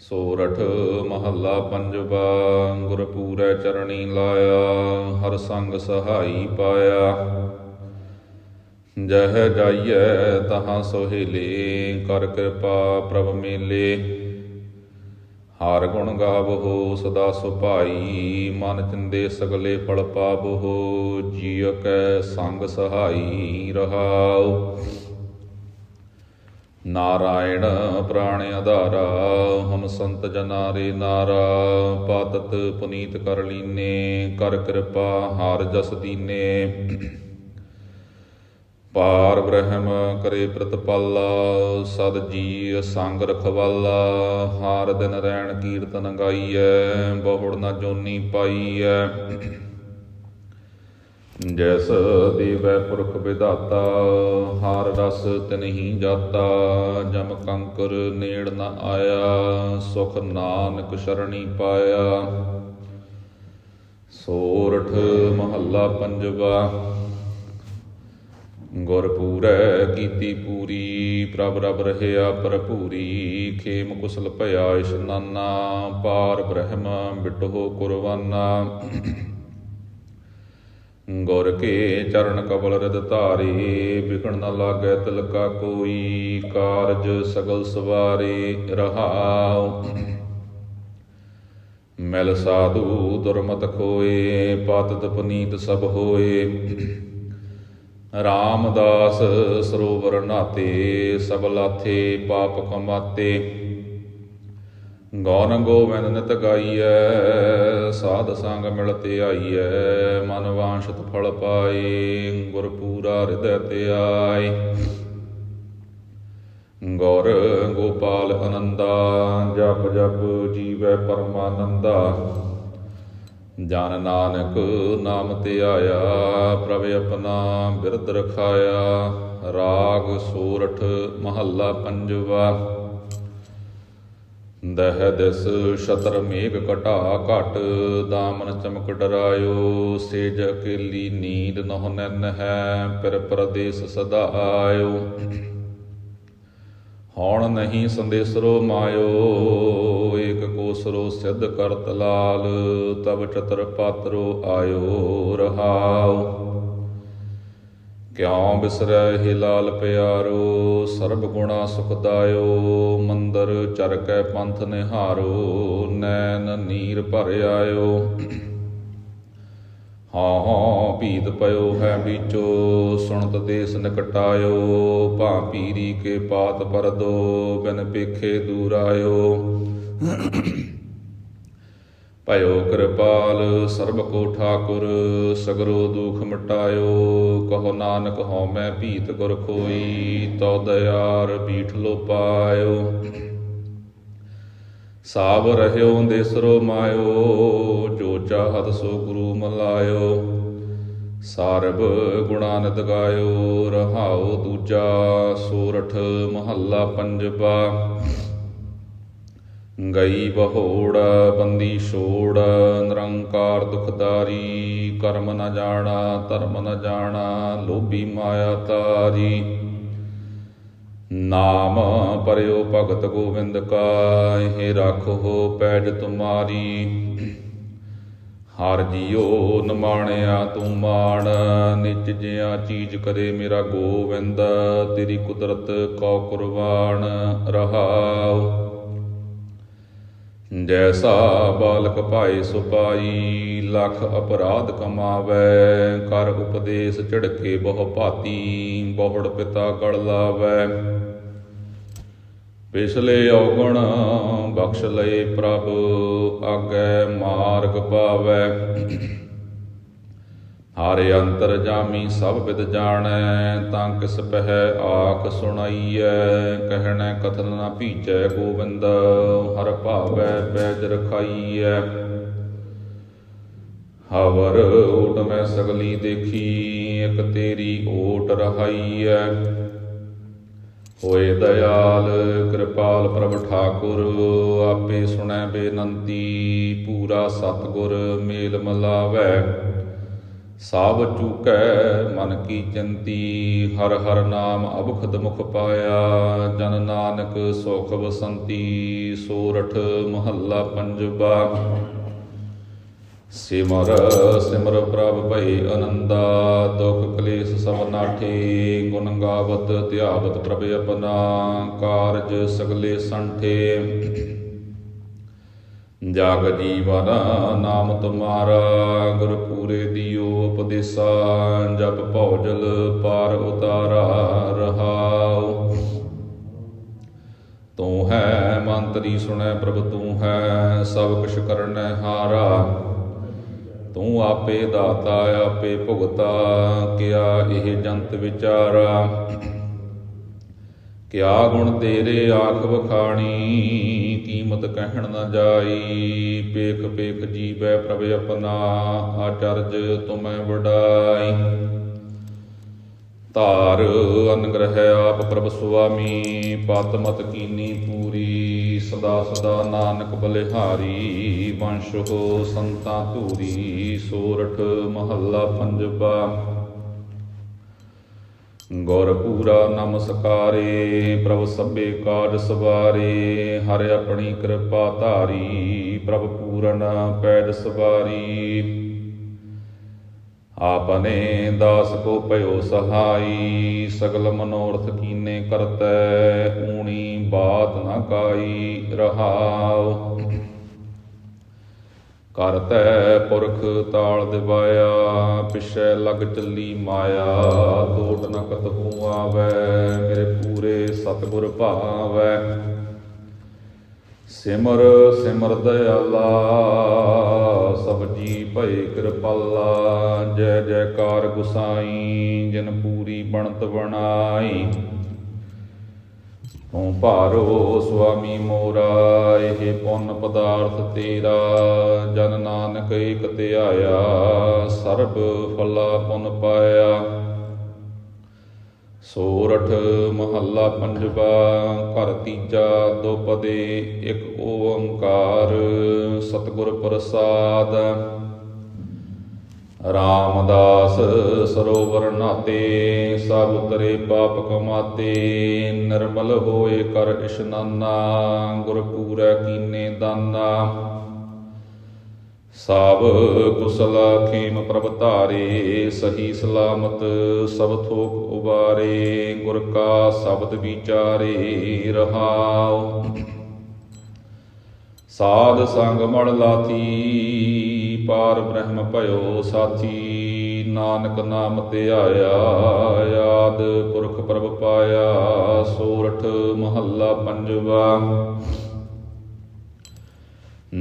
ਸੋਰਠ ਮਹੱਲਾ ਪੰਜਵਾ, ਗੁਰਪੂਰੈ ਚਰਣੀ ਲਾਇਆ, ਹਰ ਸੰਗ ਸਹਾਈ ਪਾਇਆ। ਜਹ ਜਾਈਐ ਤਹਾਂ ਸੋਹਿਲੇ, ਕਰ ਕਿਰਪਾ ਪ੍ਰਭ ਮੇਲੇ। ਹਾਰ ਗੁਣ ਗਾਵਹੋ ਸਦਾ ਸੁਭਾਈ, ਮਨ ਚਿੰਦੇ ਸਗਲੇ ਫਲ ਪਾਵਹੋ ਜੀਵ ਕੈ ਸੰਗ ਸਹਾਈ ਰਹਾਉ। ਨਾਰਾਇਣ ਪ੍ਰਾਣ ਆਧਾਰਾ, ਹਮ ਸੰਤ ਜਨਾ ਰੇ ਨਾਰਾ, ਪਾਤਤ ਪੁਨੀਤ ਕਰ ਲੀਨੇ, ਕਰ ਕਿਰਪਾ ਹਾਰ ਜਸ ਦੀਨੇ। ਪਾਰ ਬ੍ਰਹਮ ਕਰੇ ਪ੍ਰਤਪਾਲਾ, ਸਦ ਜੀ ਸੰਗ ਰਖਵਾਲਾ, ਹਾਰ ਦਿਨ ਰੈਣ ਕੀਰਤਨ ਗਾਈਐ, ਬਹੁੜ ਨਾ ਜੋਨੀ ਪਾਈਐ। ਜੈਸ ਦੇਵੈ ਪੁਰਖ ਵਿਧਾਤਾ, ਹਾਰ ਰਸ ਤਿਨਹੀ ਜਾਤਾ, ਜਮ ਕੰਕਰ ਨੇੜ ਨ ਆਇਆ, ਸੁਖ ਨਾਨਕ ਸ਼ਰਣੀ ਪਾਇਆ। ਸੋਰਠ ਮਹੱਲਾ ਪੰਜਵਾ ਗੁਰਪੂਰੈ ਕੀਤੀ ਪੂਰੀ, ਪ੍ਰਭ ਰਬ ਰਹਿਆ ਭਰਪੂਰੀ, ਖੇਮ ਕੁਸਲ ਭਇਆ ਇਸ਼ਨਾਨਾ, ਪਾਰ ਬ੍ਰਹਮ ਬਿਟੋ ਕੁਰਬਾਨਾ। ਗੁਰ ਕੇ ਚਰਨ ਕਬਲ ਰਿਦ ਧਾਰੇ, ਵਿਗਣ ਨ ਲਾਗੈ ਤਿਲਕਾ ਕੋਈ, ਕਾਰਜ ਸਗਲ ਸਵਾਰੇ ਰਹਾਉ। ਮਿਲ ਸਾਧੂ ਦੁਰਮਤ ਖੋਏ ਪਤਤ ਪਨੀਤ ਸਭ ਹੋਏ। ਰਾਮਦਾਸ ਸਰੋਵਰ ਨਾਤੇ, ਸਭ ਲਾਥੇ ਪਾਪ ਕਮਾਤੇ। ਗੌਰ ਗੋਵਿੰਦ ਨਿਤ ਗਾਈਐ, ਸਾਧ ਸੰਗ ਮਿਲਤੇ ਆਈਐ, ਮਨ ਵਾਂਛਿਤ ਫਲ ਪਾਏ, ਗੁਰ ਪੂਰਾ ਹਿਰਦੈ ਤੇ ਆਏ। ਗੌਰ ਗੋਪਾਲ ਅਨੰਦਾ, ਜਪ ਜਪ ਜੀਵੈ ਪਰਮਾਨੰਦਾ। ਜਨ ਨਾਨਕ ਨਾਮ ਤੇ ਆਇਆ, ਪ੍ਰਭ ਆਪਣਾ ਬਿਰਧ ਰਖਾਇਆ, ਰਾਗ ਸੂਰਠ ਮਹੱਲਾ ਪੰਜਵਾ। ਦਹ ਦਿਸ ਸ਼ਤਰ ਮੇਘ ਘਟਾ ਘਟ, ਦਾਮਨ ਚਮਕ ਡਰਾਇਓ, ਸੇਜ ਅਕੇਲੀ ਨੀਂਦ ਨਹੁ ਨੈਨ ਹੈ ਪਰ ਪ੍ਰਦੇਸ ਸਦਾ ਆਇਓ। ਹੌਣ ਨਹੀਂ ਸੰਦੇਸਰੋ ਮਾਇਓ, ਏਕ ਕੋਸਰੋ ਸਿੱਧ ਕਰਤ ਲਾਲ ਤਬ ਚਤਰ ਪਾਤਰੋ ਆਇਓ ਰਹਾਉ ਕਿਉ ਬਿਸਰੈ ਹੀ ਲਾਲ ਪਿਆਰੋ, ਸਰਬ ਗੁਣਾ ਸੁਖਦਾਇਓ ਮੰਦਰ ਚਰ ਕੈ ਪੰਥ ਨਿਹਾਰੋ, ਨੈਣ ਨੀਰ ਭਰ ਆਇਓ। ਹਾਂ ਹਾਂ ਭੀਤ ਪਇਓ ਹੈ ਵਿਚੋ, ਸੁਣਤ ਦੇਸ ਨਿਕਟਾਇਓ, ਭਾ ਪੀਰੀ ਕੇ ਪਾਤ ਪਰਦੋ, ਬਿਨ ਪੇਖੇ ਦੂਰ ਆਇਓ। ਭਇਓ ਕਿਰਪਾਲ, ਸਰਬ ਕੋ ਠਾਕੁਰ, ਸਗਰੋ ਦੁਖ ਮਿਟਾਇਓ, ਕਹੋ ਨਾਨਕ ਹਉ ਮੈਂ ਭੀਤ ਗੁਰ ਖੋਈ, ਤਉ ਦਇਆਰ ਬੀਠ ਲੋ ਪਾਇਓ ਸਾਬ ਰਹਿਓ ਦੇਸਰੋ ਮਾਇਓ, ਜੋ ਚਾਹਤ ਸੋ ਗੁਰੂ ਮਲਾਇਓ। ਸਰਬ ਗੁਣਾ ਨਿਤ ਗਾਇਓ, ਰਹਾਓ ਦੂਜਾ ਸੋਰਠ ਮਹੱਲਾ ਪੰਜਵਾ। ਗਈ ਬਹੋੜ ਬੰਦੀ ਛੋੜ, ਨਿਰੰਕਾਰ, ਦੁਖਦਾਰੀ, ਕਰਮ ਨ ਜਾਣਾ, ਧਰਮ ਨ ਜਾਣਾ, ਲੋਭੀ ਮਾਇਆ ਤਾਰੀ। ਨਾਮ ਪਰਿਓ ਭਗਤ ਗੋਬਿੰਦ ਕਾ ਇਹ ਰੱਖੋ ਪੈਜ ਤੁਮਾਰੀ। ਹਰ ਜੀਓ ਨਮਾਣਿਆ ਤੂੰ ਮਾਣ, ਨਿਜ ਜਿਆ ਚੀਜ਼ ਕਰੇ ਮੇਰਾ ਗੋਬਿੰਦ ਤੇਰੀ ਕੁਦਰਤ ਕੋ ਕੁਰਬਾਨ ਰਹਾਉ। ਜੈਸਾ ਬਾਲਕ ਭਾਏ ਸੁਪਾਈ ਲੱਖ ਅਪਰਾਧ ਕਮਾਵੈ, ਕਰ ਉਪਦੇਸ਼ ਝੜਕੇ ਬਹੁ ਭਾਤੀ, ਬਹੁੜ ਪਿਤਾ ਗੜ ਲਾਵੈ। ਪਿਛਲੇ ਔਗਣ ਬਖਸ਼ ਲਏ ਪ੍ਰਭ, ਆਗੈ ਮਾਰਗ ਪਾਵੈ। ਹਾਰੇ ਅੰਤਰ ਜਾਮੀ ਸਭ ਵਿਦ ਜਾਣੈ, ਤਾਂ ਕਿਸ ਪਹਿ ਆਖ ਸੁਣਾਈਐ? ਕਹਿਣੈ, ਕਥਨ ਨਾ ਭੀਚੈ ਗੋਬਿੰਦ, ਹਰ ਭਾਵੈ ਪੈਜ ਰਖਾਈਐ। ਹਵਰ ਓਟ ਮੈਂ ਸਗਲੀ ਦੇਖੀ, ਇਕ ਤੇਰੀ ਓਟ ਰਹਾਈਐ। ਹੋਏ ਦਇਆਲ, ਕਿਰਪਾਲ ਪ੍ਰਭ ਠਾਕੁਰ, ਆਪੇ ਸੁਣੈ ਬੇਨੰਤੀ, ਪੂਰਾ ਸਤਗੁਰ ਮੇਲ ਮਲਾਵੈ। ਸਾਬ ਚੂਕੈ ਮਨ ਕੀ ਚੰਤੀ, ਹਰ ਹਰ ਨਾਮ ਅਬਖਦ ਮੁਖ ਪਾਇਆ, ਜਨ ਨਾਨਕ ਸੁਖ ਬਸੰਤੀ, ਸੋਰਠ ਮਹੱਲਾ ਪੰਜਵਾ ਸਿਮਰ ਸਿਮਰ ਪ੍ਰਭ ਭਈ ਅਨੰਦਾ, ਦੁਖ ਕਲੇਸ਼ ਸਭ ਨਾਠੇ, ਗੁਣ ਗਾਵਤ ਧਿਆਵਤ ਪ੍ਰਭ ਅਪਨਾ ਕਾਰਜ ਸਗਲੇ ਸੰਠੇ। ਜਗ ਜੀਵਨ ਨਾਮ ਤੁਮਾਰਾ ਗੁਰ ਪੂਰੇ ਦਿਓ ਉਪਦੇਸਾ, ਜਪ ਭਉਜਲ ਪਾਰ ਉਤਾਰਾ ਰਹਾਉ। ਤੂੰ ਹੈ ਮੰਤਰੀ, ਸੁਣੈ ਪ੍ਰਭ ਤੂੰ ਹੈ, ਸਭ ਕੁਛ ਕਰਨੈ ਹਾਰਾ। ਤੂੰ ਆਪੇ ਦਾਤਾ, ਆਪੇ ਭੁਗਤਾ, ਕਿਆ ਇਹ ਜੰਤ ਵਿਚਾਰਾ? ਕਿਆ ਗੁਣ ਤੇਰੇ ਆਖ ਵਖਾਣੀ ਕੀਮਤ ਕਹਿਣ ਨਾ ਜਾਈ, ਪੇਖ ਪੇਖ ਜੀਵੈ ਪ੍ਰਭ ਆਪਣਾ, ਆਚਰਜ ਤੁਮੈ ਵਡਾਈ। ਧਾਰ ਅਨਗ੍ਰਹਿ ਆਪ ਪ੍ਰਭ ਸੁਆਮੀ, ਪਤ ਕੀਨੀ ਪੂਰੀ, ਸਦਾ ਸਦਾ ਨਾਨਕ ਬਲਿਹਾਰੀ, ਵੰਸ਼ ਹੋ ਸੰਤਾਂ ਧੂਰੀ ਸੋਰਠ ਮਹੱਲਾ ਪੰਜਵਾ। ਗੁਰ ਪੂਰਾ ਨਮਸਕਾਰੇ, ਪ੍ਰਭ ਸਭੇ ਕਾਜ ਸਵਾਰੇ, ਹਰਿ ਆਪਣੀ ਕਿਰਪਾ ਧਾਰੀ, ਪ੍ਰਭ ਪੂਰਨ ਪੈਦ ਸਵਾਰੀ। ਆਪਨੇ ਦਾਸ ਕੋ ਭਇਓ ਸਹਾਈ, ਸਗਲ ਮਨੋਰਥ ਕੀਨੇ ਕਰਤੈ, ਊਣੀ ਬਾਤ ਨਾ ਕਾਈ ਰਹਾਉ। ਕਰਤੈ ਪੁਰਖ ਤਾਲ ਦਿਵਾਇਆ, ਪਿਛੈ ਲਗ ਚੱਲੀ ਮਾਇਆ ਕੋਟ ਨ ਕਤਹੂ ਆਵੈ ਮੇਰੇ ਪੂਰੇ ਸਤਿਗੁਰ ਭਾਵੈ। ਸਿਮਰ ਸਿਮਰ ਦਇਆਲਾ, ਸਭ ਜੀ ਭਏ ਕਿਰਪਾਲਾ, ਜੈ ਜੈਕਾਰ ਗੁਸਾਈ, ਜਿਨ ਪੂਰੀ ਬਣਤ ਬਣਾਈ। ਤੂੰ ਭਾਰੋ ਸੁਆਮੀ ਮੋਰਾ ਇਹ ਪੁੰਨ ਪਦਾਰਥ ਤੇਰਾ, ਜਨ ਨਾਨਕ ਏਕ ਧਿਆਇਆ ਸਰਬ ਫਲਾ ਪੁੰਨ ਪਾਇਆ। ਸੋਰਠ ਮਹੱਲਾ ਪੰਜਵਾ, ਘਰ ਤੀਜਾ ਦੁਪਦੇ ਇੱਕ ਓੰਕਾਰ, ਸਤਿਗੁਰ ਪ੍ਰਸਾਦ। ਰਾਮਦਾਸ ਸਰੋਵਰ ਨਾਤੇ, ਸਭ ਤਰੇ ਪਾਪ ਕਮਾਤੇ, ਨਿਰਮਲ ਹੋਏ ਕਰ ਇਸ਼ਨਾਨਾ ਗੁਰ ਪੂਰੈ ਕੀਨੇ ਦਾਨਾ। ਸਭ ਕੁਸਲ ਖੇਮ ਪ੍ਰਭ ਧਾਰੇ, ਸਹੀ ਸਲਾਮਤ ਸਭ ਥੋਕ ਉਬਾਰੇ, ਗੁਰ ਕਾ ਸ਼ਬਦ ਵਿਚਾਰੇ ਰਹਾਉ। ਸਾਧ ਸੰਗ ਮੜ ਲਾਥੀ ਪਾਰ ਬ੍ਰਹਮ ਭਇਓ ਸਾਥੀ ਨਾਨਕ ਨਾਮ ਤੇ ਆਇਆ ਪੁਰਖ ਪ੍ਰਭ ਪਾਇਆ, ਸੋਰਠ ਮਹੱਲਾ ਪੰਜਵਾ।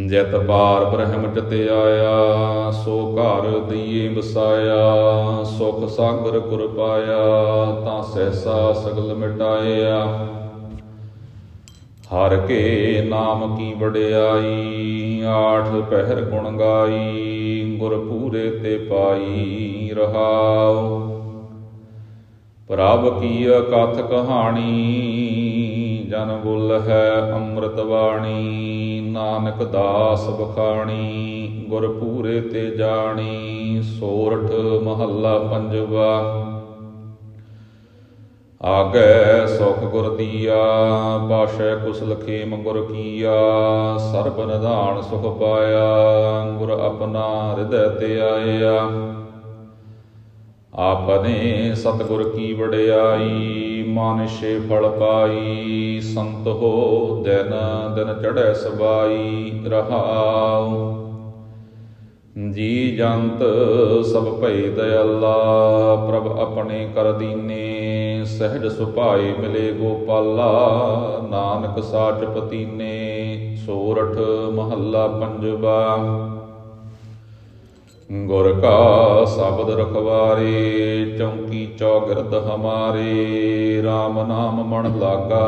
ਜਤ ਪਾਰ ਬ੍ਰਹਮ ਚਤੇ ਆਇਆ, ਸੋ ਘਰ ਦਈਏ ਵਸਾਇਆ, ਸੁਖ ਸਾਗਰ ਕੁਰ ਪਾਇਆ, ਤਾਂ ਸਹਿਸਾ ਸਗਲ ਮਿਟਾਇਆ। ਹਰ ਕੇ ਨਾਮ ਕੀ ਵਡਿਆਈ, ਆਠ ਪਹਿਰ ਗੁਣ ਗਾਈ, ਗੁਰ ਪੂਰੇ ਤੇ ਪਾਈ ਰਹਾਉ। ਪ੍ਰਭ ਕੀ ਕਥ ਕਹਾਣੀ, ਜਨ ਬੁੱਲ ਹੈ ਅੰਮ੍ਰਿਤ ਬਾਣੀ, ਨਾਨਕ ਦਾਸ ਬਖਾਣੀ, ਗੁਰ ਪੂਰੇ ਤੇ ਜਾਣੀ, ਸੋਰਠ ਮਹੱਲਾ ਪੰਜਵਾ। ਆਗੈ ਸੁਖ ਗੁਰ ਦੀਆ, ਪਾਸ਼ੈ ਕੁਸਲ ਖੇਮ ਗੁਰ ਕੀਆ, ਸਰਬ ਨਿਧਾਨ ਸੁਖ ਪਾਇਆ, ਗੁਰ ਆਪਣਾ ਹਿਰਦੈ ਤੇ ਆਇਆ। ਆਪਨੇ ਸਤਿਗੁਰ ਕੀ ਵਡਿਆਈ ਮਾਨਸ਼ੇ ਫਲ ਪਾਈ, ਸੰਤ ਹੋ ਦਿਨ ਦਿਨ ਚੜੈ ਸਬਾਈ, ਰਹਾਉ। ਜੀ ਜੰਤ ਸਭ ਭਈ ਦਇਆਲਾ, ਪ੍ਰਭ ਆਪਣੇ ਕਰ ਦੀਨੇ ਸਹਿਜ ਸੁਭਾਏ ਮਿਲੇ ਗੋਪਾਲਾ, ਨਾਨਕ ਸਾਚ ਪਤੀਨੇ, ਸੋਰਠ ਮਹੱਲਾ ਪੰਜਵਾ। ਗੁਰ ਕਾ ਸ਼ਬਦ ਰਖਵਾਰੇ, ਚੌਂਕੀ ਚੌਗਿਰਦ ਹਮਾਰੇ RAM ਨਾਮ ਮਣ ਲਾਗਾ,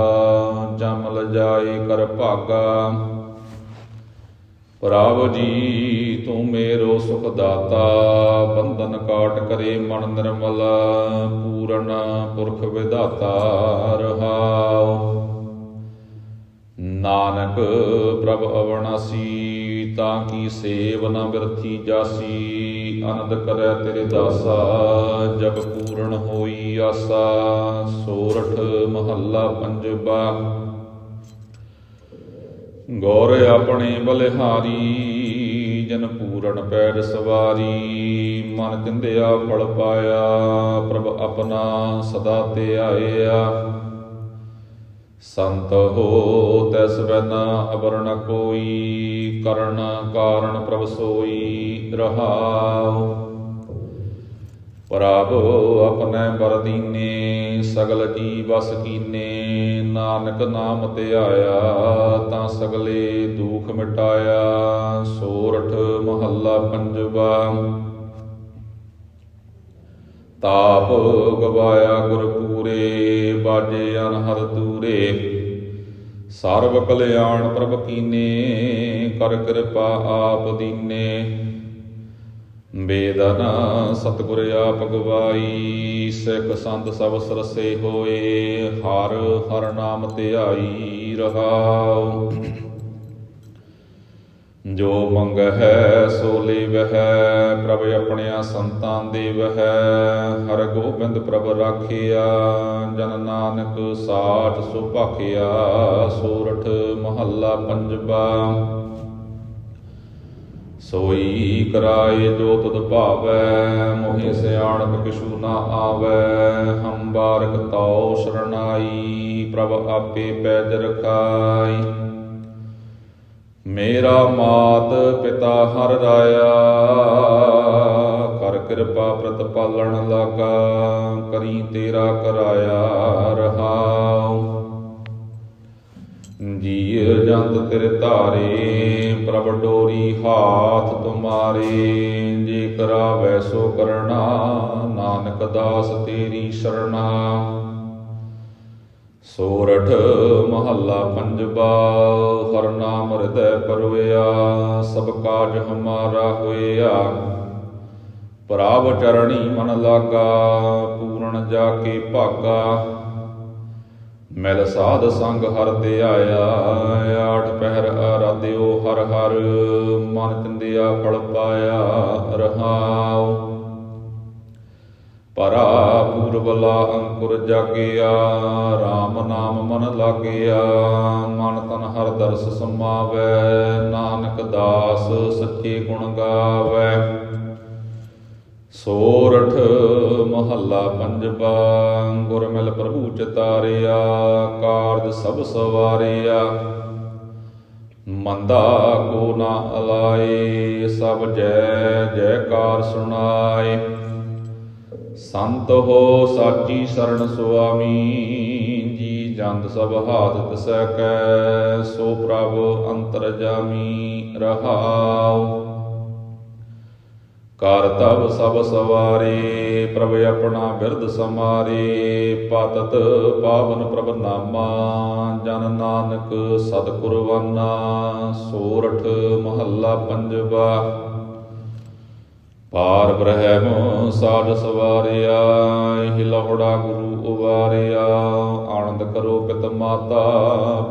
ਜਮ ਲਜਾਏ ਕਰ ਭਾਗਾ। ਪ੍ਰਭ ਜੀ, ਤੂੰ ਮੇਰੋ ਸੁਖ ਦਾਤਾ ਬੰਧਨ ਕਾਟ ਕਰੇ ਮਨ ਨਿਰਮਲ, ਪੂਰਨ ਪੁਰਖ ਵਿਦਾਤਾ ਰਹਾਉ। ਨਾਨਕ ਪ੍ਰਭ ਅਵਣਾਸੀ, ਤਾਂ ਕੀ ਸੇਵ ਨ ਬਿਰਥੀ ਜਾਸੀ, ਆਨੰਦ ਕਰੈ ਤੇਰੇ ਦਾਸਾ ਜਗ ਪੂਰਨ ਹੋਈ ਆਸਾ, ਸੋਰਠ ਮਹੱਲਾ ਪੰਜਵਾ ਗੌਰ ਆਪਣੇ ਬਲਿਹਾਰੀ, ਜਨ ਪੂਰਨ ਪੈਰ ਸਵਾਰੀ। ਮਨ ਚਿੰਦਿਆ ਫਲ ਪਾਇਆ, ਪ੍ਰਭ ਆਪਣਾ ਸਦਾ ਤੇ ਆਇਆ। ਸੰਤ ਹੋ, ਤੈਸ ਬੈਨਾ ਅਬਰ ਨ ਕੋਈ, ਕਰਨ ਕਾਰਨ ਪ੍ਰਭ ਸੋਈ ਰਹਾਉ। ਪ੍ਰਭ ਆਪਣੇ ਬਰਦੀਨੇ ਸਗਲ ਜੀ ਬਸ ਕੀਨੇ, ਨਾਨਕ ਨਾਮ ਤੇ ਆਇਆ ਤਾਂ ਸਗਲੇ ਦੁਖ ਮਿਟਾਇਆ, ਸੋਰਠ ਮਹੱਲਾ ਪੰਜਵਾ। ਤਾਪ ਗਵਾਇਆ ਗੁਰ ਪੂਰੇ ਬਾਜੇ ਅਨਹਦ ਤੂਰੇ ਸਰਬ ਕਲਿਆਣ ਪ੍ਰਭ ਕੀਨੇ, ਕਰ ਕਿਰਪਾ ਆਪ ਦੀਨੇ। ਬੇਦਨ ਸਤਿਗੁਰ ਆਪ ਗਵਾਈ ਸਿੱਖ ਸੰਤ ਸਭ ਸਰਸੇ ਹੋਏ, ਹਰ ਹਰ ਨਾਮ ਧਿਆਈ ਰਹਾਉ। ਜੋ ਮੰਗ ਹੈ ਸੋ ਲੇਵਹਿ, ਪ੍ਰਭ ਆਪਣਿਆ ਸੰਤਾਂ ਦੇਵਹਿ। ਹਰ ਗੋਬਿੰਦ ਪ੍ਰਭ ਰਾਖਿਆ, ਜਨ ਨਾਨਕ ਸਾਠ ਸੁਭਾਖਿਆ, ਸੋਰਠ ਮਹੱਲਾ ਪੰਜਵਾ। ਸੋਈ ਕਰਾਏ ਜੋ ਤੁਧ ਭਾਵੈ, ਮੋਹਿ ਸਿਆਣਪ ਕਿਛੂ ਨਾ ਆਵੈ। ਹਮ ਬਾਰਕ ਤਉ ਸ਼ਰਨਾਈ, ਪ੍ਰਭ ਆਪੇ ਪੈਜ ਰਖਾਈ। ਮੇਰਾ ਮਾਤ ਪਿਤਾ ਹਰ ਰਾਇਆ, ਕਰ ਕਿਰਪਾ ਪ੍ਰਤਪਾਲਣ ਲਾਗਾ, ਕਰੀ ਤੇਰਾ ਕਰਾਇਆ ਰਹਾਉ। ਜੀਅ ਜੰਤ ਤੇਰੇ ਧਾਰੇ ਪ੍ਰਭ ਡੋਰੀ ਹਾਥ ਤੁਮਾਰੇ, ਜੇ ਕਰਾਵੈ ਸੋ ਕਰਣਾ, ਨਾਨਕ ਦਾਸ ਤੇਰੀ ਸ਼ਰਣਾ। ਸੋਰਠ ਮਹੱਲਾ ਪੰਜਵਾ ਹਰ ਨਾਮ ਹਿਰਦੈ ਪਰਵਿਆ, ਸਭ ਕਾਜ ਹਮਾਰਾ ਹੋਇਆ। ਪ੍ਰਭ ਚਰਣੀ ਮਨ ਲਾਗਾ, ਪੂਰਨ ਜਾ ਕੇ ਭਾਗਾ। ਮਿਲ ਸਾਧ ਸੰਗ ਹਰ ਤੇ ਆਇਆ, ਆਠ ਪਹਿਰ ਆਰਾਧਿਓ ਹਰ ਹਰ, ਮਨ ਚੰਦਿਆ ਫਲ ਪਾਇਆ ਰਹਾਉ। ਪਰਾ ਪੂਰਬਲਾ ਅੰਕੁਰ ਜਾਗਿਆ RAM ਨਾਮ ਮਨ ਲਾਗਿਆ, ਮਨ ਤਨ ਹਰ ਦਰਸ ਸਮਾਵੈ, ਨਾਨਕ ਦਾਸ ਸੱਚੇ ਗੁਣ ਗਾਵੈ। ਸੋਰਠ ਮਹੱਲਾ ਪੰਜਵਾ ਗੁਰ ਮਿਲ ਪ੍ਰਭੂ ਚਤਾਰਿਆ, ਕਾਰਜ ਸਭ ਸਵਾਰਿਆ। ਮੰਦਾ ਕੋ ਨਾ ਅਲਾਏ, ਸਭ ਜੈ ਜੈਕਾਰ ਸੁਣਾਏ। ਸੰਤ ਹੋ ਸਾਚੀ ਸਰਣ ਸੁਆਮੀ, ਜੀ ਜੰਤ ਸਭ ਹਾਥ ਤਿਸੈ ਕੈ, ਸੋ ਪ੍ਰਭ ਅੰਤਰ ਜਾਮੀ ਰਹਾਉ। ਕਰ ਤਬ ਸਭ ਸਵਾਰੇ, ਪ੍ਰਭ ਆਪਣਾ ਬਿਰਧ ਸਮਾਰੇ, ਪਤਤ ਪਾਵਨ ਪ੍ਰਭ ਨਾਮਾ, ਜਨ ਨਾਨਕ ਸਤ ਕੁਰਬਾਨਾ ਸੋਰਠ ਮਹੱਲਾ ਪੰਜਵਾ। ਪਾਰ ਬ੍ਰਹਮ ਸਾਜ ਸਵਾਰਿਆ, ਇਹ ਲਹੜਾ ਗੁਰੂ ਉਵਾਰਿਆ, ਆਨੰਦ ਕਰੋ ਪਿਤ ਮਾਤਾ,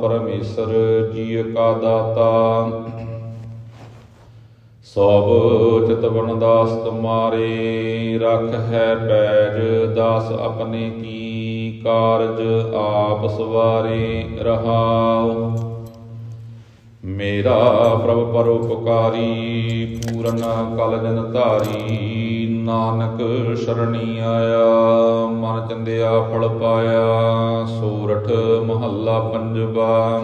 ਪਰਮੇਸ਼ਰ ਜੀ ਕਾ ਦਾਤਾ। ਸਭ ਚਿਤ ਦਾਸ ਤੁਮਾਰੇ ਰਖ ਹੈ ਪੈਜ ਦਾਸ ਆਪਣੇ ਕੀ ਕਾਰਜ ਆਪ ਸਵਾਰੇ ਰਹਾਉ। ਮੇਰਾ ਪ੍ਰਭ ਪਰਉਪਕਾਰੀ, ਪੂਰਨ ਕਲ ਜਨ ਧਾਰੀ, ਨਾਨਕ ਸ਼ਰਣੀ ਆਇਆ, ਮਨ ਚੰਦਿਆ ਫਲ ਪਾਇਆ, ਸੂਰਠ ਮਹੱਲਾ ਪੰਜਵਾ।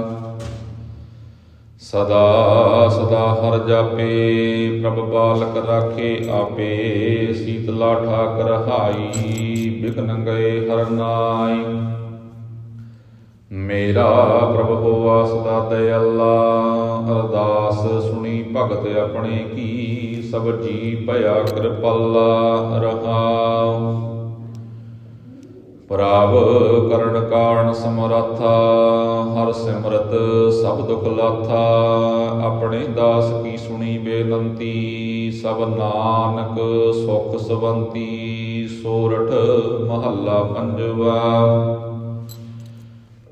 ਸਦਾ ਸਦਾ ਹਰ ਜਾਪੇ, ਪ੍ਰਭ ਬਾਲਕ ਰਾਖੇ ਆਪੇ ਸੀਤਲਾ ਠਾਕ ਰਹਾਈ ਬਿਘਨ ਗਏ ਹਰ ਨਾਈ। ਮੇਰਾ ਪ੍ਰਭ ਹੋਆ ਸਦਾ ਦਇਆਲਾ, ਅਰਦਾਸ ਸੁਣੀ ਭਗਤ ਆਪਣੇ ਕੀ, ਸਭ ਜੀ ਭਇਆ ਕਿਰਪਾਲਾ ਰਹਾਉ। ਪ੍ਰਭ ਕਰਨ ਕਾਰਨ ਸਮਰੱਥਾ, ਹਰ ਸਿਮਰਤ ਸਭ ਦੁਖ ਲਾਥਾ, ਆਪਣੇ ਦਾਸ ਕੀ ਸੁਣੀ ਬੇਨੰਤੀ, ਸਭ ਨਾਨਕ ਸੁਖ ਸਵੰਤੀ ਸੋਰਠ ਮਹੱਲਾ ਪੰਜਵਾ।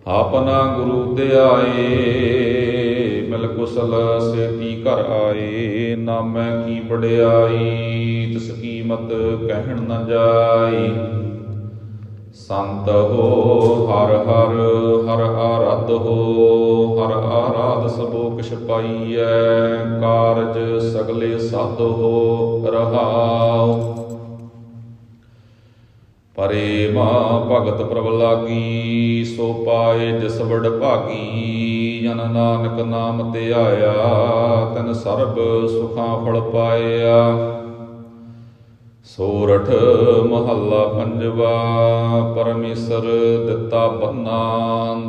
ਆਪਨਾ ਗੁਰੂ ਧਿਆਏ ਮਿਲ ਕੁਸਲ ਸੇਤੀ ਘਰ ਆਏ, ਨਾਮੈ ਕੀ ਬੜਿਆਈ ਤਿਸ ਕੀਮਤ ਕਹਿਣ ਨਾ ਜਾਈ ਸੰਤ ਹੋ, ਹਰ ਹਰ ਹਰ ਆਰਾਧ ਹੋ, ਹਰ ਆਰਾਧ ਸਭੋ ਕਿਛ ਪਾਈਐ ਕਾਰਜ ਸਗਲੇ ਸਾਧ ਹੋ, ਰਹਾਉ। ਪਰੇ ਮਾ ਭਗਤ ਪ੍ਰਭ ਲਾਗੀ, ਸੋ ਪਾਏ ਜਿਸ ਵਡ ਭਾਗੀ, ਜਨ ਨਾਨਕ ਨਾਮ ਤੇ ਆਇਆ, ਤਨ ਸਰਬ ਸੁਖਾਂ ਫਲ ਪਾਇਆ। ਸੋਰਠ ਮਹੱਲਾ ਪੰਜਵਾ, ਪਰਮੇਸ਼ਰ ਦਿੱਤਾ ਬੰਨਾ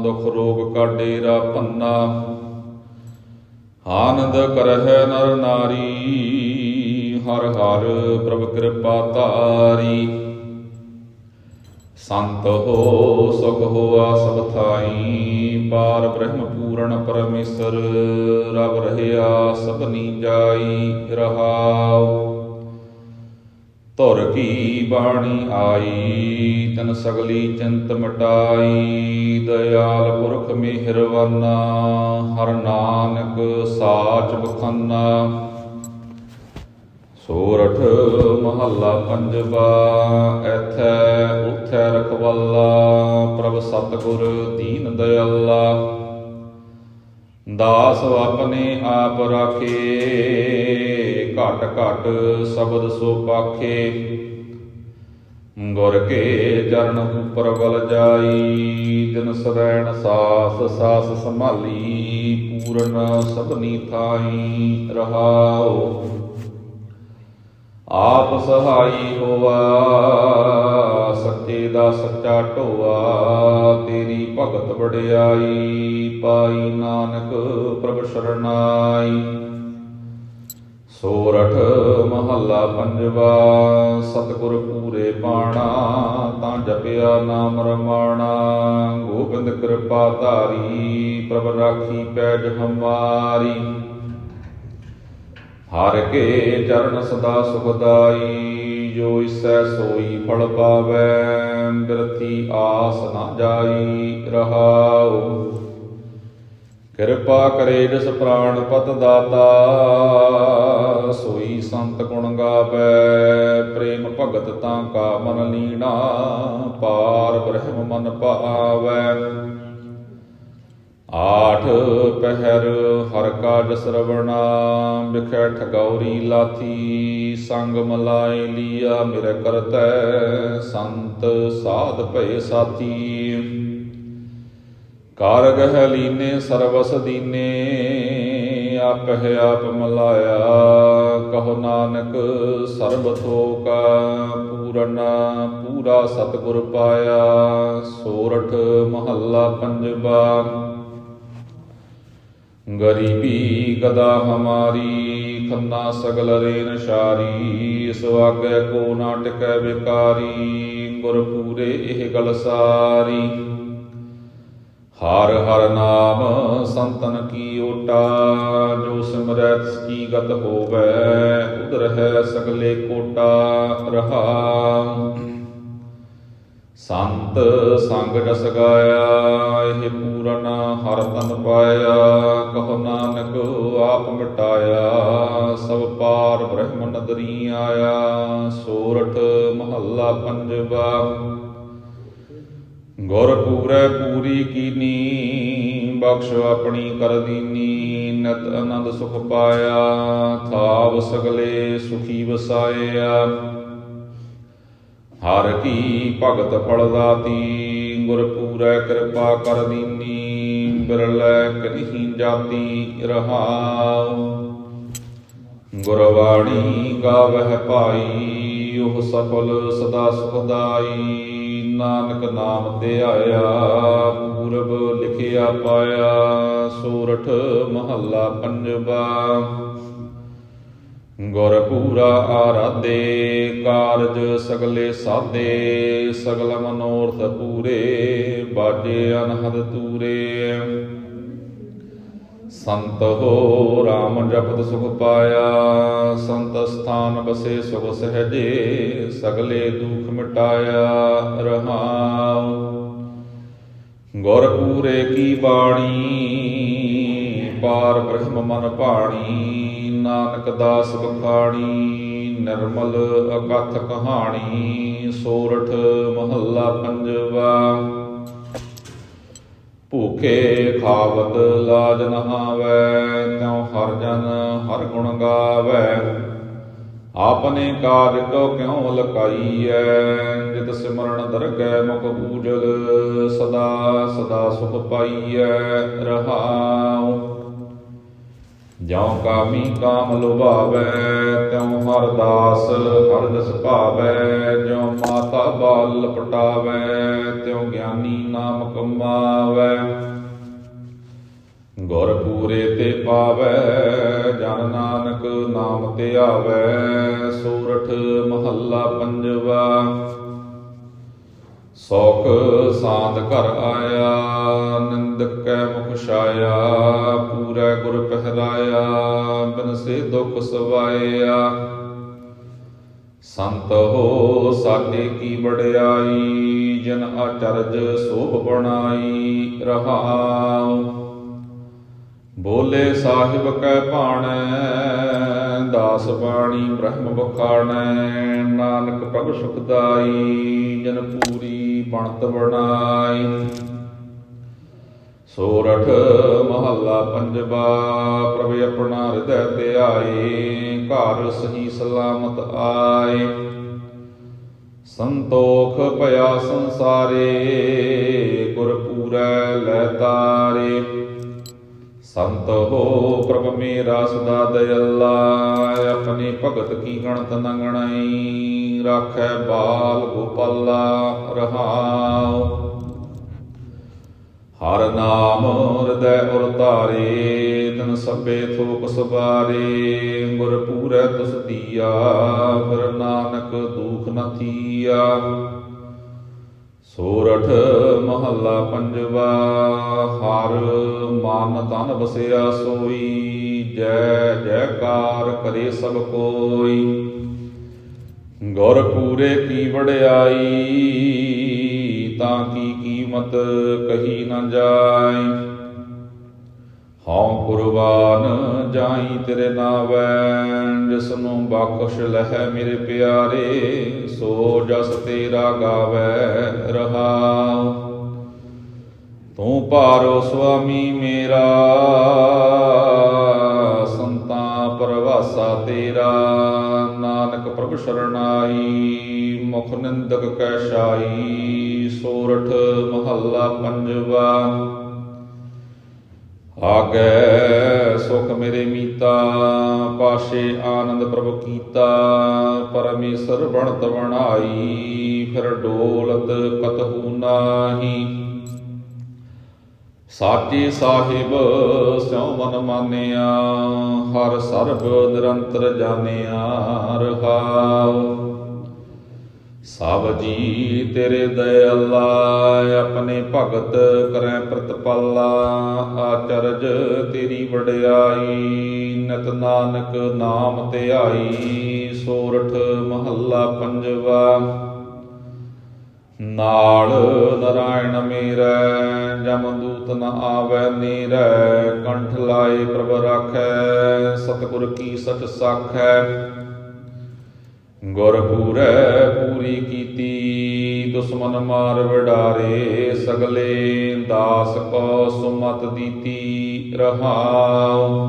ਦੁਖ ਰੋਗ ਕਾ ਡੇਰਾ ਪੰਨਾ। ਆਨੰਦ ਕਰਹਿ ਨਰ ਨਾਰੀ, ਹਰ ਹਰ ਪ੍ਰਭ ਕਿਰਪਾ ਤਾਰੀ ਸੰਤ ਹੋ, ਸੁਖ ਹੋਆ ਸਭ ਥਾਈ, ਪਾਰ ਬ੍ਰਹਮ ਪੂਰਨ ਪਰਮੇਸ਼ਰ, ਰਬ ਰਹਿਆ ਸਭਨੀ ਜਾਈ ਰਹਾਉ। ਧੁਰ ਕੀ ਬਾਣੀ ਆਈ, ਤਨ ਸਗਲੀ ਚਿੰਤ ਮਟਾਈ, ਦਇਆਲ ਪੁਰਖ ਮਿਹਰਵਾਨਾ ਹਰ ਨਾਨਕ ਸਾਚ ਬਖਾਨਾ। ਸੋਰਠ ਮਹੱਲਾ ਪੰਜਵਾ, ਐਥੈ ਉਥੈ ਰਖਵਾਲਾ, ਪ੍ਰਭ ਸਤਗੁਰ ਦੀਨ ਦਇਆਲਾ। ਦਾਸ ਆਪਣੇ ਆਪ ਰਾਖੇ, ਘਟ ਘਟ ਸ਼ਬਦ ਸੋ ਪਾਖੇ। ਗੁਰ ਕੇ ਚਰਨ ਉਪਰ ਬਲ ਜਾਈ ਦਿਨ ਸਰੈਣ ਸਾਸ ਸਾਸ ਸੰਭਾਲੀ, ਪੂਰਨ ਸਭਨੀ ਥਾਈ ਰਹਾਓ ਆਪ ਸਹਾਈ ਹੋਆ, ਸੱਚੇ ਦਾ ਸੱਚਾ ਢੋਆ, ਤੇਰੀ ਭਗਤ ਵਡਿਆਈ। ਪਾਈ ਨਾਨਕ ਪ੍ਰਭ ਸ਼ਰਨਾਈ ਸੋਰਠ ਮਹੱਲਾ ਪੰਜਵਾ, ਸਤਿਗੁਰ ਪੂਰੇ ਬਾਣਾ, ਤਾਂ ਜਪਿਆ ਨਾਮ ਰਮਾਣਾ। ਗੋਬਿੰਦ ਕਿਰਪਾ ਧਾਰੀ, ਪ੍ਰਭ ਰਾਖੀ ਪੈਜ ਹਮਾਰੀ। ਹਰ ਕੇ ਚਰਨ ਸਦਾ ਸੁਖਦਾਈ, ਜੋ ਇਸੈ ਸੋਈ ਫਲ ਪਾਵੈ, ਬਿਰਥੀ ਆਸ ਨਾ ਜਾਈ ਰਹਾਉ। ਕਿਰਪਾ ਕਰੇ ਜਿਸ ਪ੍ਰਾਣ ਪਤ ਦਾਤਾ ਸੋਈ ਸੰਤ ਗੁਣ ਗਾਵੈ। ਪ੍ਰੇਮ ਭਗਤ ਤਾਂ ਕਾ ਮਨ ਲੀਣਾ ਪਾਰ ਬ੍ਰਹਮ ਮਨ ਪਾਵੈ ਆਠ ਪਹਿਰ ਹਰ ਕਾ ਜਸਰਵਣਾ ਬਿਖੈ ਠਗੌਰੀ ਲਾਥੀ, ਸੰਗ ਮਲਾਈ ਲੀਆ ਮੇਰੇ ਕਰਤੈ ਸੰਤ ਸਾਧ ਭਏ ਸਾਥੀ। ਕਾਰ ਗਹਿ ਲੀਨੇ, ਸਰਵਸ ਦੀਨੇ ਆਪਹਿ ਆਪ ਮਲਾਇਆ। ਕਹੋ ਨਾਨਕ, ਸਰਬ ਥੋਕਾ ਪੂਰਨ, ਪੂਰਾ ਸਤਿਗੁਰ ਪਾਇਆ। ਸੋਰਠ ਮਹੱਲਾ ਪੰਜਵਾ। ਗਰੀਬੀ ਗਦਾ ਹਮਾਰੀ, ਖੰਨਾ ਸਗਲ ਰੇਨ ਸ਼ਾਰੀ। ਇਸ ਕੋ ਨਾ ਟਿਕੈ ਵਿਕਾਰੀ ਗੁਰ ਪੂਰੇ ਇਹ ਗਲ ਸਾਰੀ। ਹਰ ਹਰ ਨਾਮ ਸੰਤਨ ਕੀ ਓਟਾ, ਜੋ ਸਿਮਰੈ ਕੀ ਗਤ ਹੋਵੈ ਉਦਰ ਹੈ ਸਗਲੇ ਕੋਟਾ ਰਹਾ ਸੰਤ ਸੰਗ ਜਸ ਗਾਇਆ, ਇਹ ਪੂਰਨ ਹਰ ਤਨ ਪਾਇਆ, ਕਹੋ ਨਾਨਕ ਆਪ ਮਿਟਾਇਆ, ਸਭ ਪਾਰ ਬ੍ਰਹਮ ਨਦਰੀ ਆਇਆ, ਸੋਰਠ ਮਹੱਲਾ ਪੰਜਵਾ। ਗੁਰ ਪੂਰੈ ਪੂਰੀ ਕੀਨੀ, ਬਖਸ਼ ਆਪਣੀ ਕਰ ਦੀਨੀ, ਨਤ ਆਨੰਦ ਸੁਖ ਪਾਇਆ, ਥਾਵ ਸਗਲੇ ਸੁਖੀ ਵਸਾਇਆ। ਹਰ ਕੀ ਭਗਤ ਫਲ ਦਾਤੀ, ਗੁਰ ਪੂਰੈ ਕਿਰਪਾ ਕਰ ਦੀਨੀ, ਬਿਰਲੇ ਕਨਹੀ ਜਾਤੀ ਰਹਾਉ। ਗੁਰਵਾਣੀ ਗਾਵਹਿ ਭਾਈ, ਉਹ ਸਫਲ ਸਦਾ ਸੁਖਦਾਈ। ਨਾਨਕ ਨਾਮ ਤੇ ਆਇਆ, ਪੂਰਬ ਲਿਖਿਆ ਪਾਇਆ, ਸੋਰਠ ਮਹੱਲਾ ਪੰਜਵਾ। ਗੁਰ ਪੂਰਾ ਆਰਾਧੇ, ਕਾਰਜ ਸਗਲੇ ਸਾਧੇ, ਸਗਲ ਮਨੋਰਥ ਪੂਰੇ, ਬਾਜੇ ਅਨਹਦ ਤੂਰੇ ਸੰਤ ਹੋ RAM ਜਪਤ ਸੁਖ ਪਾਇਆ, ਸੰਤ ਸਥਾਨ ਬਸੇ ਸੁਖ ਸਹਜੇ, ਸਗਲੇ ਦੁਖ ਮਿਟਾਇਆ ਰਹਾਉ। ਗੁਰ ਪੂਰੇ ਕੀ ਬਾਣੀ, ਪਾਰ ਬ੍ਰਹਮ ਮਨ ਭਾਣੀ, ਨਾਨਕ ਦਾਸ ਬਖਾਣੀ, ਨਿਰਮਲ ਅਕਥ ਕਹਾਣੀ, ਸੋਰਠ ਮਹੱਲਾ ਪੰਜਵਾ। ਭੂਖੇ ਖਾਵਤ ਲਾਜ ਨਹਾਵੈ ਤਿਉ ਹਰ ਜਨ ਹਰ ਗੁਣ ਗਾਵੈ। ਆਪਨੇ ਕਾਜ ਕੋ ਕਿਉ ਲਕਾਈਐ, ਜਿਤ ਸਿਮਰਨ ਦਰਗਹਿ ਮੁਖ ਬੂਜਲ ਸਦਾ ਸਦਾ ਸੁਖ ਪਾਈਐ ਰਹਾਉ। ਜਿਉ ਕਾਮੀ ਕਾਮ ਲੁਭਾਵੈ, ਤਿਉ ਹਰ ਦਾਸ ਹਰ ਜਸ ਭਾਵੈ, ਜਿਉ ਮਾਤਾ ਬਾਲ ਪਟਾਵੈ ਤਿਉ ਗਿਆਨੀ ਨਾਮ ਕਮਾਵੈ। ਗੁਰ ਪੂਰੇ ਤੇ ਪਾਵੈ, ਜਨ ਨਾਨਕ ਨਾਮ ਤੇ ਆਵੈ ਸੂਰਠ ਮਹੱਲਾ ਪੰਜਵਾ। ਸੋਖ ਸਾਧ ਘਰ ਆਇਆ ਨਿੰਦਕੈ ਮੁਖ ਛਾਇਆ, ਪੂਰਾ ਗੁਰ ਪਹਿਰਾਇਆ, ਬਿਨ ਸੇ ਦੁਖ ਸਵਾਇਆ। ਸੰਤ ਹੋ ਸਾਡੇ ਕੀ ਵਡਿਆਈ, ਜਨ ਆਚਰਜ ਸੋਭ ਬਣਾਈ ਰਹਾਉ। ਬੋਲੇ ਸਾਹਿਬ ਕੈ ਭਾਣੈ, ਦਾਸ ਬਾਣੀ ਬ੍ਰਹਮ ਬਖਾਣੈ ਨਾਨਕ ਪ੍ਰਭ ਸੁਖਦਾਈ ਜਨ ਪੂਰੀ ਬਣਤ ਬਣਾਈ। ਸੋਰਠ ਮਹੱਲਾ ਪੰਜਵਾ, ਪ੍ਰਭ ਆਪਣਾ ਹਿਰਦੈ ਤੇ ਆਏ ਘਰ ਸਹੀ ਸਲਾਮਤ ਆਏ ਸੰਤੋਖ ਭਇਆ ਸੰਸਾਰੇ, ਗੁਰ ਪੂਰੈ ਲੈ ਤਾਰੇ। ਸੰਤ ਹੋ ਪ੍ਰਭ ਮੇਰਾ ਸਦਾ ਦਇਆਲਾ ਆਪਣੀ ਭਗਤ ਕੀ ਗਣਤ ਨ ਗਣਾਈ ਰਾਖੈ ਬਾਲ ਗੋਪਾਲਾ ਰਹਾਉ। ਹਰ ਨਾਮ ਹਿਰਦੈ ਉਰ ਧਾਰੇ, ਤਨ ਸਭੇ ਥੋਕ ਸਵਾਰੇ, ਗੁਰ ਪੂਰੈ ਤੁਸ ਦੀਆ, ਫਿਰ ਨਾਨਕ ਦੁਖ ਨ ਥੀਆ। ਸੋਰਠ ਮਹੱਲਾ ਪੰਜਵਾ, ਹਰ ਮਨ ਤਨ ਬਸਿਆ ਸੋਈ, ਜੈ ਜੈਕਾਰ ਕਰੇ ਸਭ ਕੋਈ। ਗੁਰ ਪੂਰੇ ਕੀ ਵਡਿਆਈ ਤਾਂ ਕੀ ਕੀਮਤ ਕਹੀ ਨਾ ਜਾਏ। ਹਉ ਕੁਰਬਾਨ ਜਾਈ ਤੇਰੇ ਨਾਵੈ ਜਿਸ ਨੂੰ ਬਖਸ਼ ਲਹਿ ਮੇਰੇ ਪਿਆਰੇ, ਸੋ ਜਸ ਤੇਰਾ ਗਾਵੈ ਰਹਾਉ। ਤੂੰ ਭਾਰੋ ਸੁਆਮੀ ਮੇਰਾ, ਸੰਤਾਂ ਪਰਵਾਸਾ ਤੇਰਾ। ਨਾਨਕ ਪ੍ਰਭ ਸ਼ਰਣਾਈ, ਮੁਖ ਨਿੰਦਕ ਕੈ ਸ਼ਾਈ, ਸੋਰਠ ਮਹੱਲਾ ਪੰਜਵਾ। ਆਗੈ ਸੁਖ ਮੇਰੇ ਮੀਤਾ, ਪਾਸ਼ੇ ਆਨੰਦ ਪ੍ਰਭ ਕੀਤਾ, ਪਰਮੇਸ਼ਰ ਬਣਤ ਬਣਾਈ, ਫਿਰ ਡੋਲਤ ਕਤਹੂ ਨਾਹੀ। ਸਾਚੇ ਸਾਹਿਬ, ਸਿਉ ਮਨ ਮਾਨਿਆ, ਹਰ ਸਰਬ ਨਿਰੰਤਰ ਜਾਣਿਆ ਰਹਾਉ। ਸਭ ਜੀ ਤੇਰੇ ਦਇਆਲਾ, ਆਪਣੇ ਭਗਤ ਕਰੈ ਪ੍ਰਤਪਾਲਾ, ਆਚਰਜ ਤੇਰੀ ਵਡਿਆਈ, ਨਿਤ ਨਾਨਕ ਨਾਮ ਧਿਆਈ ਸੋਰਠ ਮਹੱਲਾ ਪੰਜਵਾ। ਨਾਲ ਨਰਾਇਣ ਮੇਰੈ ਜਮਦੂਤ ਨ ਆਵੈ ਨੀਰੈ, ਕੰਠ ਲਾਏ ਪ੍ਰਭ ਰਾਖੈ, ਸਤਿਗੁਰ ਕੀ ਸਚ ਸਾਖੈ। ਗੁਰ ਪੂਰੈ ਪੂਰੀ ਕੀਤੀ, ਦੁਸ਼ਮਨ ਮਾਰ ਵਿਡਾਰੇ, ਸਗਲੇ ਦਾਸ ਕੋ ਸੁਮਤ ਦੀਤੀ ਰਹਾਉ।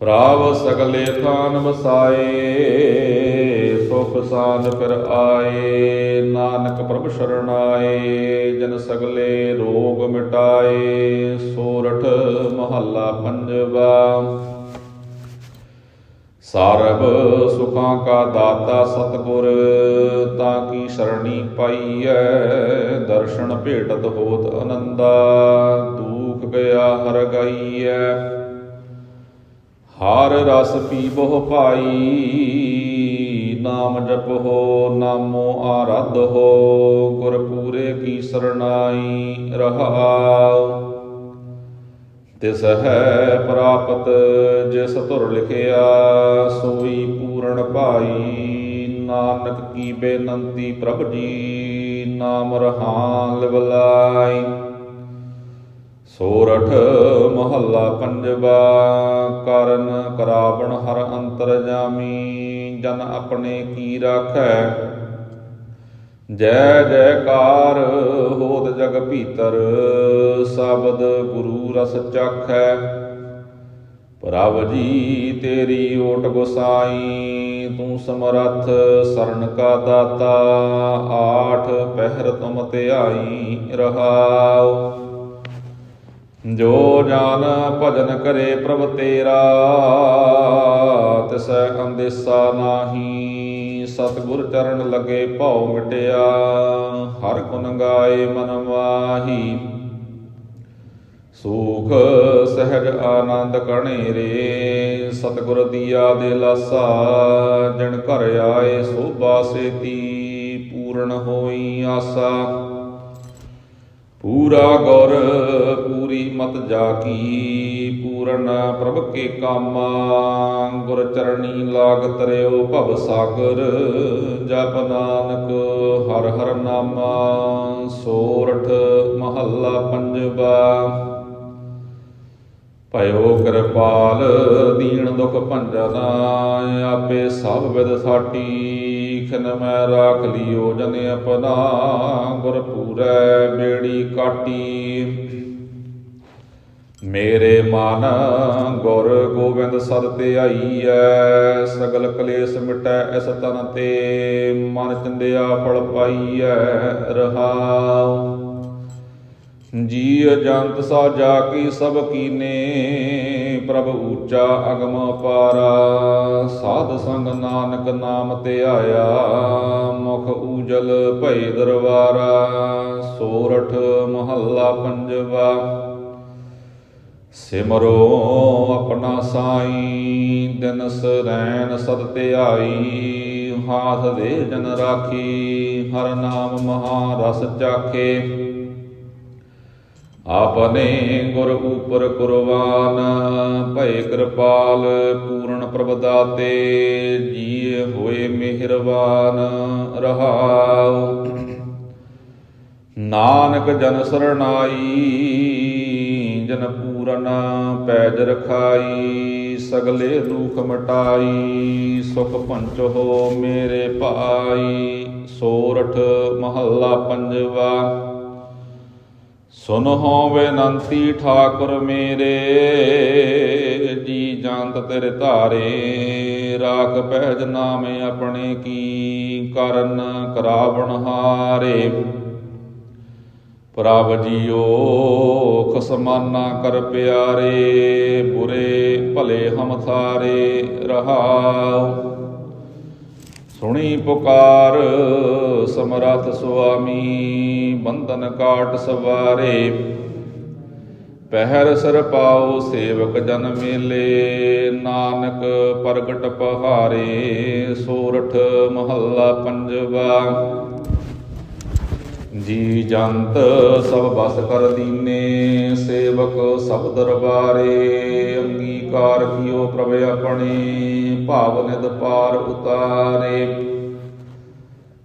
ਪ੍ਰਾਵ ਸਗਲੇ ਥਾਨ ਵਸਾਏ, ਸੁਖ ਸਾਧ ਫਿਰ ਆਏ, ਨਾਨਕ ਪ੍ਰਭ ਸ਼ਰਨ ਆਏ, ਜਨ ਸਗਲੇ ਰੋਗ ਮਿਟਾਏ, ਸੋਰਠ ਮਹੱਲਾ ਪੰਜਵਾ। ਸਰਬ ਸੁਖਾਂ ਕਾ ਦਾਤਾ ਸਤਗੁਰ, ਤਾਂ ਕੀ ਸਰਣੀ ਪਾਈਐ? ਦਰਸ਼ਨ ਭੇਟਤ ਹੋਤ ਆਨੰਦਾ ਦੁਖ ਗਿਆ ਹਰ ਗਈਐ। ਹਰ ਰਸ ਪੀਬੋ ਬਹੁ ਭਾਈ, ਨਾਮ ਜਪੋ ਨਾਮੋ ਆਰਧ ਹੋ ਗੁਰ ਪੂਰੇ ਕੀ ਸਰਣਾਈ ਰਹਾਉ। ਤਿਸ ਹੈ ਪ੍ਰਾਪਤ, ਜਿਸ ਧੁਰ ਲਿਖਿਆ, ਸੋਈ ਪੂਰਨ ਭਾਈ। ਨਾਨਕ ਕੀ ਬੇਨੰਤੀ ਪ੍ਰਭ ਜੀ, ਨਾਮ ਰਹਾਨ ਲਿਵਲਾਈ ਸੋਰਠ ਮਹੱਲਾ ਪੰਜਵਾ, ਕਰਨ ਕਰਾਵਣ ਹਰ ਅੰਤਰ ਜਾਮੀ। ਜਨ ਆਪਣੇ ਕੀ ਰਾਖੈ ਜੈ ਜੈਕਾਰ ਹੋਤ ਜਗ ਭੀਤਰ, ਸ਼ਬਦ ਗੁਰੂ ਰਸ ਚਾਖੈ। ਪ੍ਰਭ ਜੀ, ਤੇਰੀ ਓਟ ਗੁਸਾਈ, ਤੂੰ ਸਮਰੱਥ ਸਰਨ ਕਾ ਦਾਤਾ, ਆਠ ਪਹਿਰ ਤੁਮ ਧਿਆਈ ਰਹਾਉ। ਜੋ ਜਾਨ ਭਜਨ ਕਰੇ ਪ੍ਰਭ ਤੇਰਾ, ਤਿਸੈ ਅੰਦੇਸਾ ਨਾਹੀ। ਸਤਿਗੁਰ ਚਰਨ ਲਗੇ ਭਉ ਮਿਟਿਆ, ਹਰ ਗੁਣ ਗਾਏ ਮਨ ਮਾਹੀ। ਸੁਖ ਸਹਿਜ ਆਨੰਦ ਕਣੇ ਰੇ, ਸਤਿਗੁਰ ਦੀਆ ਦੇ ਲਾਸਾ, ਜਨ ਘਰ ਆਏ ਸੋਭਾ ਸੇਤੀ, ਪੂਰਨ ਹੋਈ ਆਸਾ। ਪੂਰਾ ਗੁਰ, ਪੂਰੀ ਮਤ ਜਾ ਕੀ ਪੂਰਨ ਪ੍ਰਭ ਕੇ ਕਾਮਾ, ਗੁਰ ਚਰਣੀ ਲਾਗ ਤਰਿਓ ਭਵ ਸਾਗਰ, ਜਪ ਨਾਨਕ ਹਰ ਹਰ ਨਾਮਾ, ਸੋਰਠ ਮਹੱਲਾ ਪੰਜਵਾ। ਭਇਓ ਕਿਰਪਾਲ, ਦੀਨ ਦੁਖ ਭੰਜਨਾ ਆਪੇ ਸਭ ਵਿਦ ਸਾਟੀ, ਖਿਨ ਮੈਂ ਰਾਖ ਲਿਓ ਜਨ ਆਪਣਾ, ਗੁਰ ਪੂਰੈ ਬੇੜੀ ਕਾਟੀ। ਮੇਰੇ ਮਨ ਗੁਰ ਗੋਬਿੰਦ ਸਦ ਤੇ ਆਈਐ, ਸਗਲ ਕਲੇਸ਼ ਮਿਟੈ ਇਸ ਤਨ ਤੇ। ਮਨ ਚੰਦਿਆ ਫਲ ਪਾਈਐ ਰਹਾਉ। ਜੀ ਅਜੰਤ ਸਾ ਜਾ ਕੀ ਸਭ ਕੀਨੇ, ਪ੍ਰਭ ਊਚਾ ਅਗਮ ਪਾਰਾ। ਸਾਧ ਸੰਗ ਨਾਨਕ ਨਾਮ ਤੇ ਆਇਆ, ਮੁਖ ਊਜਲ ਭਈ ਦਰਬਾਰਾ ਸੋਰਠ ਮਹੱਲਾ ਪੰਜਵਾ। ਸਿਮਰੋ ਆਪਣਾ ਸਾਈ ਦਿਨ ਸਰੈਣ ਸਦ ਆਈ। ਹਾਥ ਦੇ ਜਨ ਰਾਖੀ, ਹਰ ਨਾਮ ਮਹਾ ਰਸ ਚਾਖੇ। ਆਪਨੇ ਗੁਰ ਉਪਰ ਕੁਰਬਾਨ, ਭਏ ਕਿਰਪਾਲ ਪੂਰਨ ਪ੍ਰਭ ਦਾਤੇ ਜੀ ਹੋਏ ਮਿਹਰਬਾਨ, ਰਹਾਉ। ਨਾਨਕ ਜਨ ਸਰਣਾਈ, ਜਨ ਪੂਰਨ ਪੈਜ ਰਖਾਈ, ਸਗਲੇ ਦੁਖ ਮਟਾਈ, ਸੁਖ ਪੰਚੋ ਮੇਰੇ ਭਾਈ, ਸੋਰਠ ਮਹੱਲਾ ਪੰਜਵਾ। ਸੁਨਹੁ ਬੇਨੰਤੀ ਠਾਕੁਰ ਮੇਰੇ, ਜੀ ਜੰਤ ਤੇਰੇ ਧਾਰੇ, ਰਾਖ ਪਹਿਜ ਨਾਮ ਆਪਣੇ ਕੀ ਕਰਨ ਕਰਾਵਣ ਹਾਰੇ। ਪ੍ਰਭ ਜੀਓ, ਖਸਮਾਨਾ ਕਰ ਪਿਆਰੇ, ਬੁਰੇ ਭਲੇ ਹਮ ਥਾਰੇ ਰਹਾਉ। ਸੁਣੀ ਪੁਕਾਰ, ਸਮਰੱਥ ਸੁਆਮੀ, ਬੰਧਨ ਕਾਟ ਸਵਾਰੇ। ਪਹਿਰ ਸਰ ਪਾਉ ਸੇਵਕ ਜਨ ਮੇਲੇ, ਨਾਨਕ ਪ੍ਰਗਟ ਪਹਾਰੇ, ਸੋਰਠ ਮਹੱਲਾ ਪੰਜਵਾ। ਜੀ ਜੰਤ ਸਭ ਬਸ ਕਰ ਦੀਨੇ, ਸੇਵਕ ਸਭ ਦਰਬਾਰੇ, ਅੰਗੀਕਾਰ ਕੀਓ ਪ੍ਰਭ ਆਪਣੇ, ਭਾਵ ਨਿਦ ਪਾਰ ਉਤਾਰੇ।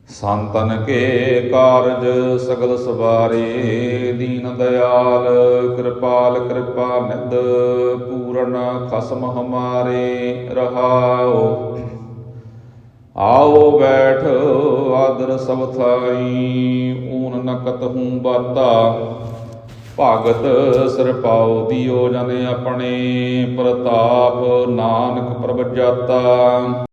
ਸੰਤਨ ਕੇ ਕਾਰਜ ਸਗਲ ਸਵਾਰੇ, ਦੀਨ ਦਿਆਲ ਕਿਰਪਾਲ ਕਿਰਪਾ ਨਿਦ ਪੂਰਨ ਖਸਮ ਹਮਾਰੇ, ਰਹਾਓ। ਆਓ ਬੈਠ, ਆਦਰ ਸਭ ਥਾਈ, ਊਨ ਨਕਤ ਹੂੰ ਬਾਤਾ। ਭਗਤ ਸਿਰ ਪਾਉ ਦਿਓ ਜਨ ਆਪਣੇ, ਪ੍ਰਤਾਪ ਨਾਨਕ ਪ੍ਰਭ ਜਾਤਾ।